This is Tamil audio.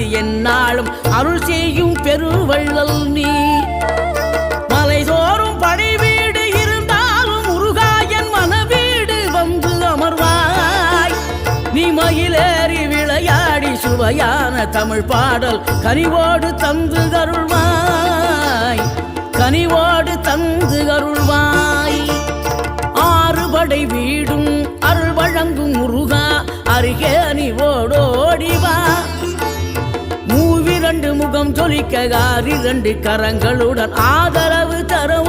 காத்து என்னாலும் அருள் செய்யும் பெருவள்ளல் நீ. மலைதோறும் படை வீடு இருந்தாலும் முருகாயன் மனவீடு வந்து அமர்வாய். நீ மயிலேறி விளையாடி சுவையான தமிழ் பாடல் கனிவோடு தந்து அருள்வாய். கனிவோடு தந்து அருள்வாய். ஆறுபடை வீடும் அருள் வழங்கும் முருகா அருகே அணிவோடோடி ஜொலிக்க முகம் ஜொலிக்க கரங்களுடன் ஆதரவு தரும்?